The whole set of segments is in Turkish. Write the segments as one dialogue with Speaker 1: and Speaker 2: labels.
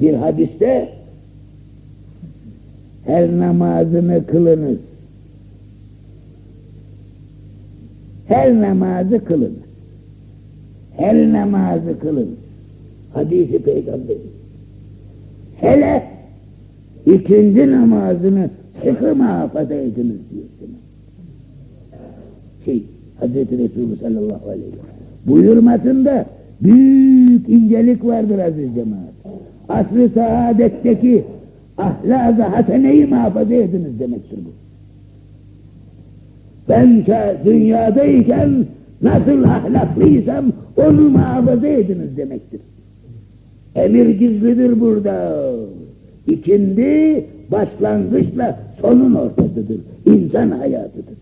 Speaker 1: Bir hadiste her namazını kılınız. Her namazı kılınız. Her namazı kılınız. Hadisi peygamberi. Hele ikindi namazını sıkı muhafaza ediniz diyor. Şey, Hazreti Resulü sallallahu aleyhi ve sellem. Buyurmasında büyük incelik vardır aziz cemaat. Asr-ı saadetteki ahlak-ı haseneyi muhafaza ediniz demektir bu. Ben dünyadayken nasıl ahlaklıysam onu muhafaza ediniz demektir. Emir gizlidir burada. İkindi başlangıçla sonun ortasıdır. İnsan hayatıdır.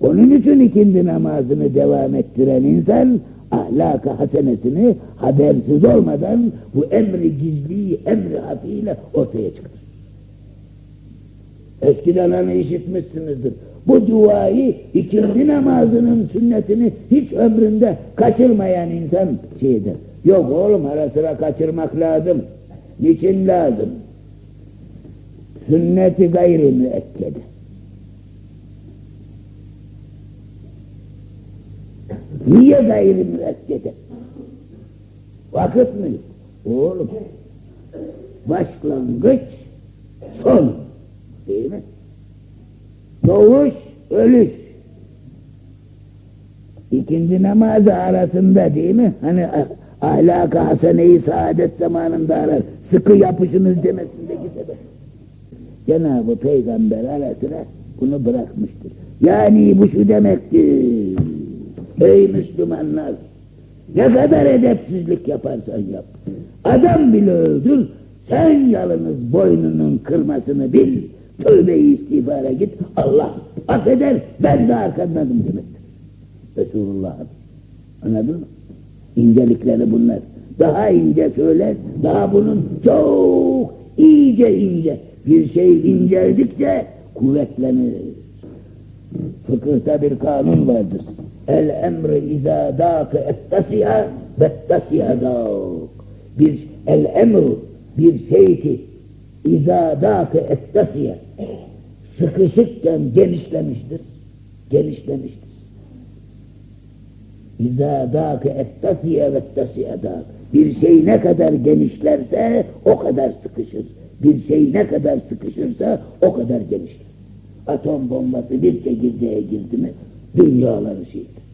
Speaker 1: Onun için ikindi namazını devam ettiren insan ahlak-ı hasenesini habersiz olmadan bu emri gizli, emri hafiyle ortaya çıkar. Eskiden hani işitmişsinizdir. Bu duayı ikindi namazının sünnetini hiç ömründe kaçırmayan insan şey eder. Yok oğlum ara sıra kaçırmak lazım. Niçin lazım? Sünneti gayri müekkede. Niye gayri müekkede? Vakit mi? Oğlum. Başlangıç, son. Değil mi? Doğuş, ölüş. İkinci namazı arasında değil mi? Hani ahlak-ı haseneyi saadet zamanında arar. Sıkı yapışınız demesindeki sebep. Cenab-ı Peygamber ara sıra bunu bırakmıştır. Yani bu şu demektir. Ey Müslümanlar! Ne kadar edepsizlik yaparsan yap. Adam bile öldür, sen yalnız boynunun kırmasını bil. Tövbe-i istiğfara git, Allah affeder, ben de arkandadım demektir. Resulullah. Anladın mı? İncelikleri bunlar. Daha ince söyler, daha bunun çok iyice ince. Bir şey inceldikçe kuvvetlenir. Fıkıhta bir kanun vardır. El emri izâ dâke ettasiha vettasiha dâk. Bir el emru bir şey ki izâ dâke ettasiha sıkışıkken genişlemiştir. Genişlemiştir. İzâ dâke ettasiha vettasiha dâk. Bir şey ne kadar genişlerse o kadar sıkışır. Bir şey ne kadar sıkışırsa o kadar genişler. Atom bombası bir çekirdeğe girdi mi dünyaları şeydir.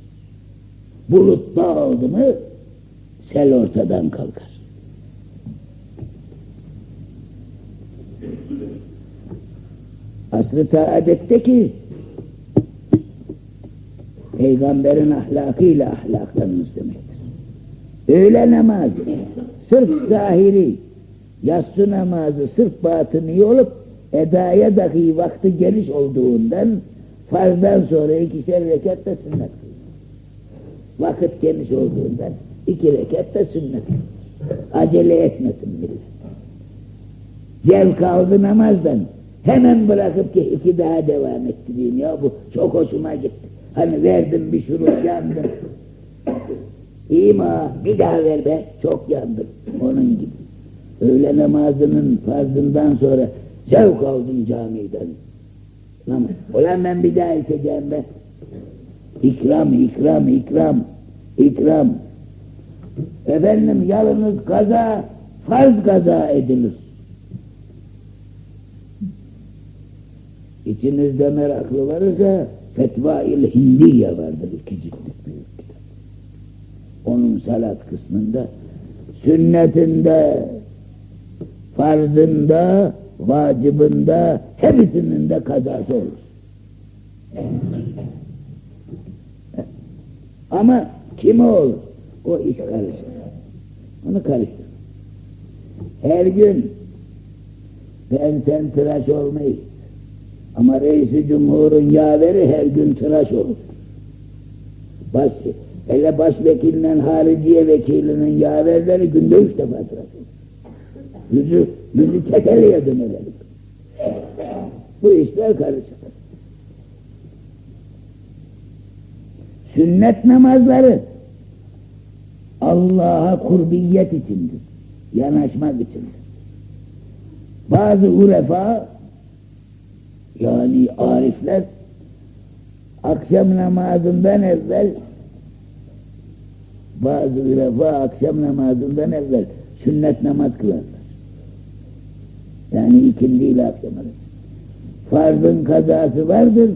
Speaker 1: Bulut dağıldı mı sel ortadan kalkar. Asr-ı saadetteki peygamberin ahlakıyla ahlaklanmış demektir. Öğle namazı sırf zahiri, yatsı namazı sırf batıni olup edaya dahi vakti geniş olduğundan farzdan sonra ikişer rekat da sünnet. Vakit geniş olduğundan iki rekat da sünnet. Acele etmesin millet. Zevk aldı namazdan. Hemen bırakıp ki iki daha devam ettireyim ya bu çok hoşuma gitti. Hani verdim bir şurup yandım. İyi mi? Bir daha ver be. Çok yandım. Onun gibi. Öğle namazının farzından sonra zevk aldım camiden. Ulan ben bir daha içeceğim be. İkram, ikram, ikram, ikram. Efendim yalnız kaza, farz kaza edilir. İçinizde meraklı varsa Fetva-il Hindiye vardır iki ciltlik büyük kitap. Onun salat kısmında sünnetinde, farzında, vacibinde hepsinin de kazası olur. Ama kim olur? O iş karışır. Onu karıştır. Her gün ben sen tıraş olmayı ama reisi cumhurun yaveri her gün tıraş olur. Baş, hele başvekilinden hariciye vekilinin yaverleri günde üç defa tıraş olur. Yüzü, yüzü çeteliye dönelim. Bu işler karışık. Sünnet namazları Allah'a kurbiyet içindir. Yanaşmak içindir. Bazı urefa yani arifler akşam namazından evvel bazı ulefa akşam namazından evvel sünnet namaz kılarlar. Yani ikindi ile akşam arası. Farzın kazası vardır,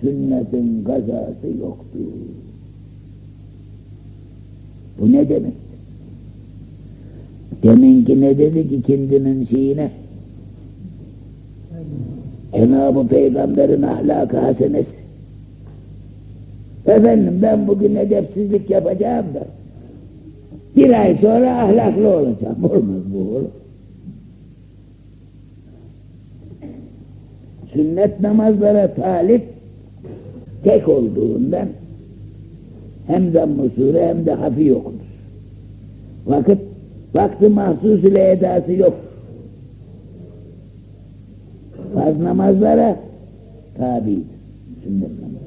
Speaker 1: sünnetin kazası yoktur. Bu ne demek? Deminki ne dedik ikindinin şeyine? Cenab-ı Peygamber'in ahlakı hasenesi. Efendim ben bugün edepsizlik yapacağım da bir ay sonra ahlaklı olacağım. Olmaz bu olur. Sünnet namazlara talip tek olduğundan hem zamm-ı sure hem de hafi okunur. Vakit, vakti mahsus ile edası yok. Farz namazlara tabidir. Sünnet namaz.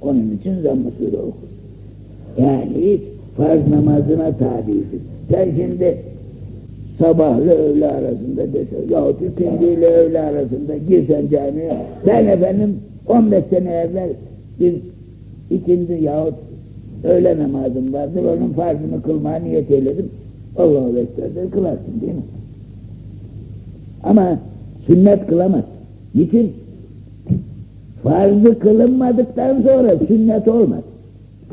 Speaker 1: Onun için zamm-ı sure okursun. Yani farz namazına tabidir. Sen şimdi sabahla öğle arasında dese, yahut ikindi ile öğle arasında girsen camiye, ben efendim 15 sene evvel bir ikindi yahut öğle namazım vardır, onun farzını kılmaya niyet eyledim. Allahu Ekber'de kılarsın değil mi? Ama sünnet kılamaz. Niçin? Farzı kılınmadıktan sonra sünnet olmaz.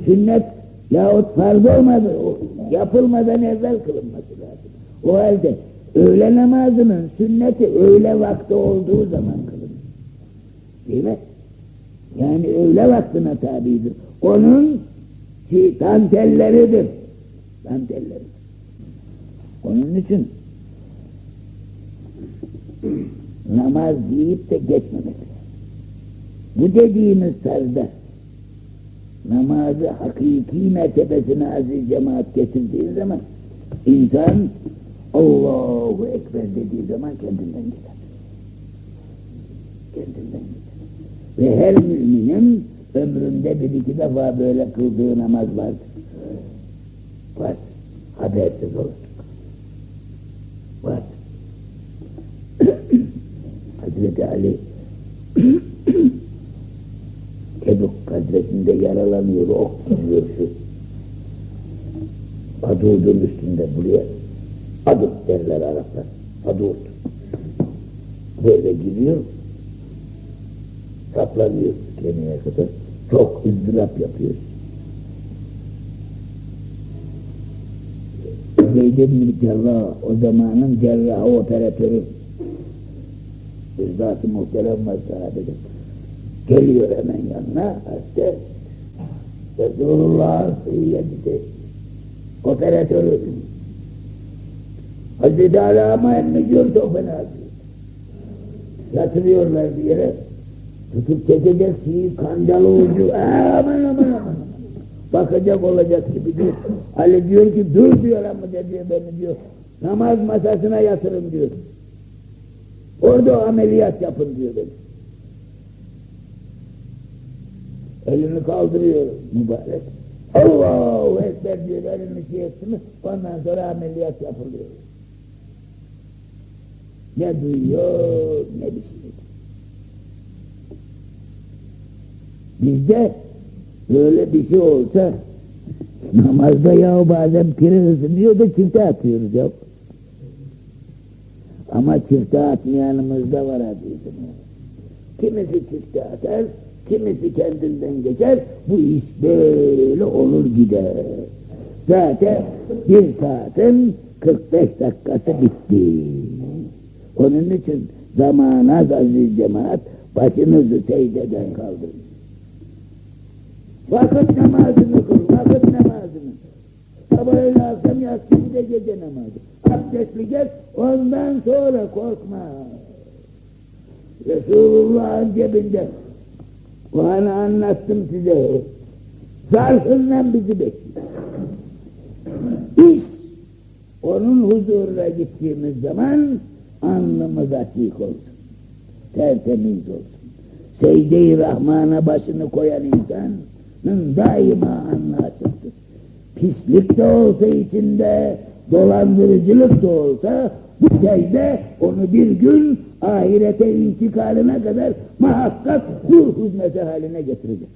Speaker 1: Sünnet yahut farz olmadı, yapılmadan evvel kılınması lazım. O halde öğle namazının sünneti öğle vakti olduğu zaman kılınır. Değil mi? Yani öğle vaktine tabidir. Onun ki dantelleridir. Dantelleri. Onun için namaz deyip de geçmemek. Bu dediğimiz tarzda namazı hakiki mertebesine aziz cemaat getirdiği zaman insan Allahu Ekber dediği zaman kendinden geçer. Kendinden geçer. Ve her müminin ömründe bir iki defa böyle kıldığı namaz vardır. Var. Habersiz olur. Var. Hazreti Ali Tebuk kadresinde yaralanıyor, ok gidiyor şu. Adudun üstünde buraya. Adud derler Araplar. Adud. Böyle giriyor. Saplanıyor kemiğe kadar. Çok ızdırap yapıyor. Zeyd ibn Cerrah, o zamanın cerrahı operatörü. Üzzat-ı muhterem var sahabede. Geliyor hemen yanına, hatta Resulullah'ın sıhhiyeti operatörü. Hazreti Alâma emmiyor çok fena diyor. Yatırıyorlar bir yere, tutup çekecek şeyi kancalı ucu, aman aman aman. Bakacak olacak gibi diyor. Ali diyor ki dur diyor ama diyor beni diyor. Namaz masasına yatırın diyor. Orada ameliyat yapın diyor beni. Elini kaldırıyor mübarek. Allahu Ekber diyor elini şey etti mi ondan sonra ameliyat yapılıyor. Ne duyuyor ne şey. Bizde böyle bir şey olsa namazda ya bazen piri ısınıyor da çifte atıyoruz ya. Ama çifte atmayanımız da var azizim. Kimisi çifte atar, kimisi kendinden geçer, bu iş böyle olur gider. Zaten bir saatin 45 dakikası bitti. Onun için zaman az aziz cemaat, başınızı secdeden kaldırın. Vakit namazını kıl, vakit namazını. Sabah öğle akşam yatsı bir de gece namazı. Abdestli geç, ondan sonra korkma. Resulullah'ın cebinde. O hani anlattım size. Zarfından bizi bekliyor. Biz onun huzuruna gittiğimiz zaman alnımız açık olsun. Tertemiz olsun. Secde-i Rahman'a başını koyan insanın daima alnı açıktır. pislik de olsa içinde, dolandırıcılık da olsa bu secde onu bir gün ahirete intikalına kadar muhakkak nur huzmesi haline getirecek.